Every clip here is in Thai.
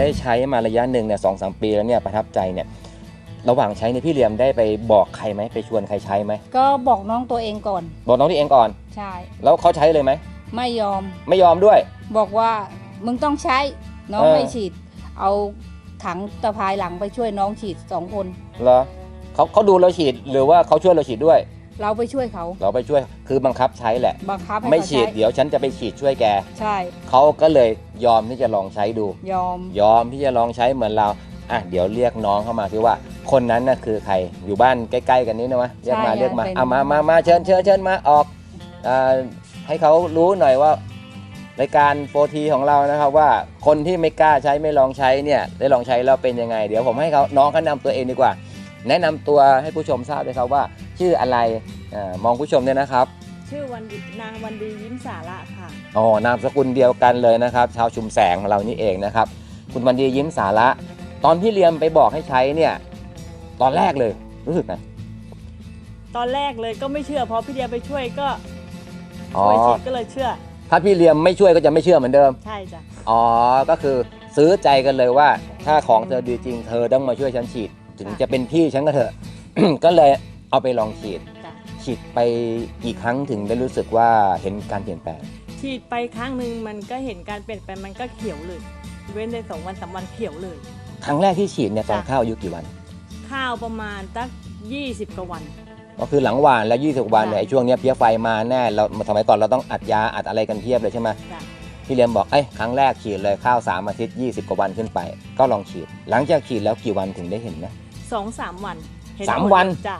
ได้ใช้มาระยะหนึ่งเนี่ยสองสามปีแล้วเนี่ยประทับใจเนี่ยระหว่างใช้เนี่ยพี่เหลียมได้ไปบอกใครไหมไปชวนใครใช้ไหมก็บอกน้องตัวเองก่อน บอกน้องที่เองก่อน ใช่ แล้วเขาใช้เลยไหมไม่ยอมไม่ยอมด้วย บอกว่ามึงต้องใช้น้องเออ ไม่ฉีด เอาถังตะพายหลังไปช่วยน้องฉีดสองคน เหรอเขาเขาดูเราฉีดหรือว่าเขาช่วยเราฉีดด้วย เราไปช่วยเขาเราไปช่วยคือบังคับใช้แหละ บังคับให้ไม่เขาฉีดใช้เดี๋ยวฉันจะไปฉีดช่วยแกใช่ เขาก็เลยยอมที่จะลองใช้ดู ยอมยอมที่จะลองใช้เหมือนเราอะเดี๋ยวเรียกน้องเข้ามาที่ว่า คนนั้นน่ะคือใครอยู่บ้านใกล้ ๆ กันนี้นะวะเรียกมาใช่เรียกมาเป็นเอามามามาเชิญเชิญเชิญมาออกอ่าให้เขารู้หน่อยว่ารายการโฟทีของเรานะครับว่าคนที่ไม่กล้าใช้ไม่ลองใช้เนี่ยได้ลองใช้แล้วเป็นยังไง เดี๋ยวผมให้เขาน้องเขานำตัวเองดีกว่า แนะนำตัวให้ผู้ชมทราบเลยครับว่า ชื่ออะไร อามองผู้ชมเนี่ยนะครับชื่อวันดีนางวันดียิ้มสาระค่ะ อ๋อนามสกุลเดียวกันเลยนะครับ ชาวชุมแสงของเรานี่เองนะครับ คุณวันดียิ้มสาระ ตอนที่เรียมไปบอกให้ใช้เนี่ย ตอนแรกเลยรู้สึกไงตอนแรกเลยก็ไม่เชื่อพอพี่เดียไปช่วยก็อ๋อช่วยฉีดก็เลยเชื่อ ถ้าพี่เรียมไม่ช่วยก็จะไม่เชื่อเหมือนเดิม ใช่จ้ะอ๋อ ก็คือซื้อใจกันเลยว่า ถ้าของเธอดีจริงเธอต้องมาช่วยฉันฉีด ถึงจะเป็นพี่ฉันก็เถอะ ก็เลยเอาไปลองฉีดจ้ะ ฉีดไปกี่ครั้งถึงได้รู้สึกว่าเห็นการเปลี่ยนแปลง ฉีดไปครั้งหนึ่งมันก็เห็นการเปลี่ยนแปลงมันก็เขียวเลย เว้นได้สองวันสามวันเขียวเลย ครั้งแรกที่ฉีดเนี่ยตอนจ้ะข้าวอายุกี่วัน ข้าวประมาณตั้งยี่สิบกว่าวัน ก็คือหลังหวานแล้ว 20 วันเนี่ยจ้ะไอ้ช่วงเนี้ยเพี้ยไฟมาแน่เราสมัยก่อนเราต้องอัดยาอัดอะไรกันเพียบเลยใช่ไหมจ้ะ พี่เรียมบอกเอ้ยครั้งแรกฉีดเลยข้าวสามอาทิตย์20 กว่าวันขึ้นไป ก็ลองฉีด หลังจากฉีดแล้วกี่วันถึงได้เห็นนะ สองสามวันเห็สามหดวัน จ้ะ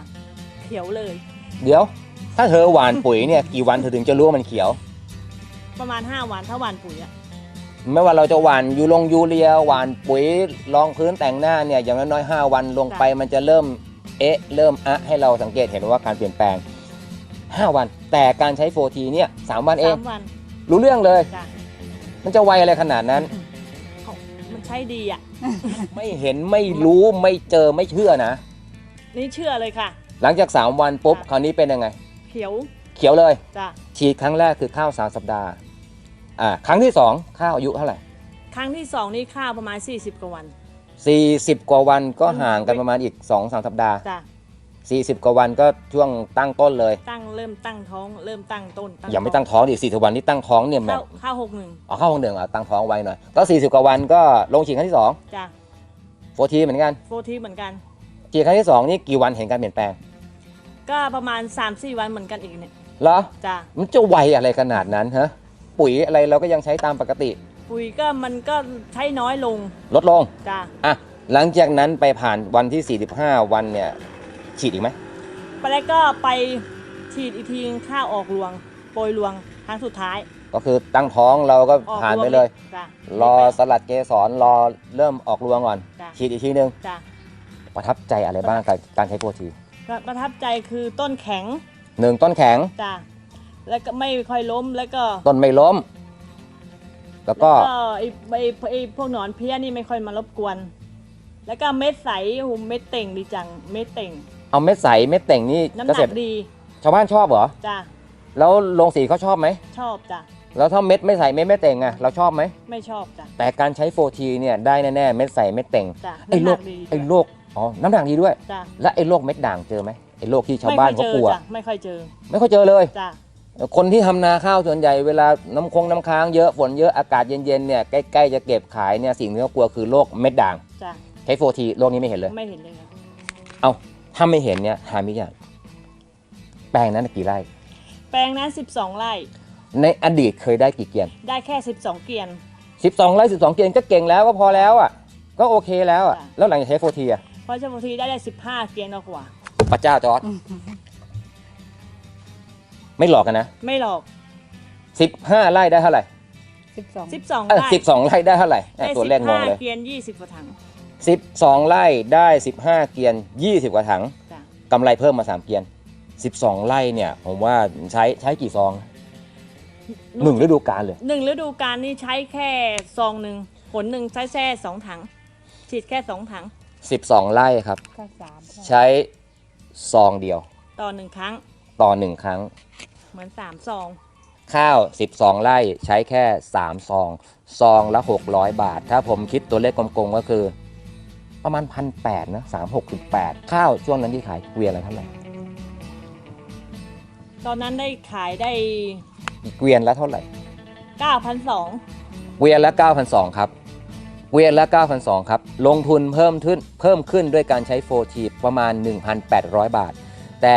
เขียวเลย เดี๋ยว ถ้าเธอหวานปุ๋ยเนี่ยกี่วันเธอถึงจะรู้ว่ามันเขียว ประมาณห้าวันถ้าหวานปุ๋ยอะไม่ว่าเราจะหวานยูลงยูเรียหวานปุ๋ยรองพื้นแต่งหน้าเนี่ยอย่างน้อยๆ5วันลงไปมันจะเริ่มเอ๊ะเริ่มอะให้เราสังเกตเห็นว่าการเปลี่ยนแปลง 5 วัน แต่การใช้โฟทีเนี่ยสามวันเอง สามวันรู้เรื่องเลย จ้ะมันจะไวอะไรขนาดนั้น เขามันใช้ดีอะไม่เห็นไม่รู้ไม่เจอไม่เชื่อนะ นี่เชื่อเลยค่ะ หลังจาก 3 วันปุ๊บค่ะคราวนี้เป็นยังไง เขียวเขียวเลย จ้ะฉีดครั้งแรกคือข้าวสามสัปดาห์อ่าครั้งที่ 2 ข้าวอายุเท่าไหร่ ครั้งที่สองนี่ข้าวประมาณ 40 กว่าวัน 40 กว่าวันก็ห่างกันประมาณอีก 2-3สัปดาห์ จ้ะ40 กว่าวันก็ช่วงตั้งต้นเลย ตั้งเริ่มตั้งท้องเริ่มตั้งต้นอย่าไม่ตั้งท้องดิ40วันนี่ตั้งท้องเนี่ยแบเข้าบเข้าหกหนึ่งเอาเข้าห้องเดิมอะตั้งท้องไว้หน่อยก็ 40 กว่าวันก็ลงฉีดครั้งที่จ้ะ2โฟทีเหมือนกันโฟทีเหมือนกันฉีดครั้งที่ 2 นี่กี่วันเห็นการเปลี่ยนแปลง ก็ประมาณ 3-4 วันเหมือนกันอีกเนี่ยเหรอ จ้ะมันจะไวอะไรขนาดนั้นฮะ ปุ๋ยอะไรเราก็ยังใช้ตามปกติ ปุ๋ยก็มันก็ใช้น้อยลงลดลง จ้ะอะ หลังจากนั้นไปผ่านวันที่ 45 วันเนี่ย ฉีดอีกไหม ไปแล้วก็ไปฉีดอีกทีข้าวออกรวง โปรยรวงครั้งสุดท้ายก็คือตั้งท้องเราก็ออกผ่านรวงไปเลยจ้ะรอสลัดเกสรรอเริ่มออกรวงก่อน จ้ะฉีดอีกทีนึง จ้ะประทับใจอะไรบ้างกับการใช้โปรทีก็ ประทับใจคือต้นแข็งหนึ่งต้นแข็งจ้ะแล้วก็ไม่ค่อยล้มแล้วก็ต้นไม่ล้ม แล้วก็แล้วไอ้ไอ้ไอ้พวกหนอนเพี้ยนี่ไม่ค่อยมารบกวน แล้วก็เม็ดใสโอ้โหเม็ดเต่งดีจังเม็ดเต่ง เอาเม็ดใสเม็ดเต่งนี่น้ำหเกนัษกตรดีชาวบ้านชอบเหรอจ้ะแล้วโรงสีเขาชอบไหมชอบจ้ะแล้วถ้าเม็ดไม่ใสเม็ดไม่เต่งอะเราชอบไหมไม่ชอบจ้ะแต่การใช้โฟทีเนี่ยได้แน่ๆเม็ดใสเม็ดเต่งจ้ะไอ้น้ำโรหนัคกดีไอ้โรค อ๋อ น้ำด่างดีด้วย จ้ะและไอ้โรคเม็ดด่างเจอไหมไอ้โรคที่ชาวบ้านเขากลัว ไม่ค่อยเจอไม่ค่อยเจอเลย จ้ะคนที่ทำนาข้าวส่วนใหญ่เวลาน้ำคงน้ำค้างเยอะฝนเยอะอากาศเย็นๆเนี่ยใกล้ๆจะเก็บขายเนี่ยสิ่งที่เขากลัวคือโรคเม็ดด่างจ้ะใช้โฟทีโรคนี้ไม่เห็นเลย ไม่เห็นเลยครับเอาถ้าไม่เห็นเนี่ยถามอีกอย่างแปลงนั้นกี่ไร่ แปลงนั้น 12 ไร่ในอดีตเคยได้กี่เกียน ได้แค่ 12 เกวียน 12 ไร่ 12 เกียนก็เก่งแล้วก็พอแล้วอะก็โอเคแล้วอะจ้ะ แล้วหลังจากใช้โฟทีอะ เพราะเฉพาะทีได้ได้15เกวียนกว่า พระเจ้าจอร์ดไม่หลอกกันนะไม่หรอก15ไร่ได้เท่าไหร่12 12เออไร่12ไร่ได้เท่าไหร่เอ้ยได้ตัวเลขงงเลย15เกวียน20กว่าถัง12ไร่ได้15เกียน20กว่าถังจ้ะ กำไรเพิ่มมา3เกียน12ไร่เนี่ย ผมว่าใช้ใช้กี่ซองหนึ่งฤดูกาลเลย หนึ่งฤดูกาลนี่ใช้แค่ซองหนึ่งผลหนึ่งใช้แค่สองถัง ฉีดแค่สองถัง 12 ไร่ครับ ก็สามใช้ซองเดียวต่อหนึ่งครั้งต่อ 1 ครั้ง เหมือนสามซอง ข้าว 12 ไร่ใช้แค่ 3 ซอง ซองละ 600 บาท ถ้าผมคิดตัวเลขกลมๆก็คือ ประมาณพันแปดนะสามหกแปดข้าวช่วงนั้นที่ขายเกวียนละเท่าไหร่ตอนนั้นได้ขายได้เกวียนละเท่าไหร่ 9,200 เกวียนละ9,200ครับ เวียนละ 9,200 ครับ ลงทุนเพิ่มขึ้นเพิ่มขึ้นด้วยการใช้โฟทีประมาณ 1,800 บาท แต่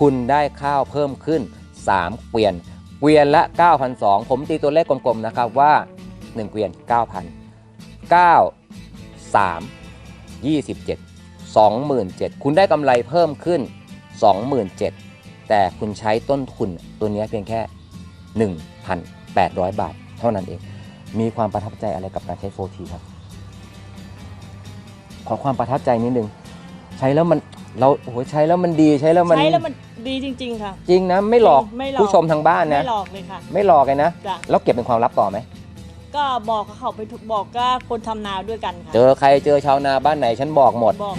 คุณได้ข้าวเพิ่มขึ้น 3 เกวียน เกวียนละ 9,200 ผมตีตัวเลขกลมๆ นะครับว่า 1 เกวียน 9,000 9 3 27 27,000 คุณได้กำไรเพิ่มขึ้น 27,000 แต่คุณใช้ต้นทุนตัวนี้เพียงแค่ 1,800 บาท เท่านั้นเอง มีความประทับใจอะไรกับการใช้โฟทีครับ ขอความประทับใจนิดนึง ใช้แล้วมันเราโอ้โหใช้แล้วมันดีใช้แล้วมัน ใช้แล้วมันดีจริง ๆ ค่ะ จริงนะ ไม่หลอกไม่หลอกผู้ชมทางบ้านนะ ไม่หลอกเลยค่ะ ไม่หลอกเลยนะ จ้ะ แล้วเก็บเป็นความลับต่อไหม ก็บอกกับเขาไปทุกบอกก็คนทำนาด้วยกันค่ะเจอใครเจอชาวนาบ้านไหนฉันบอกหมด บอก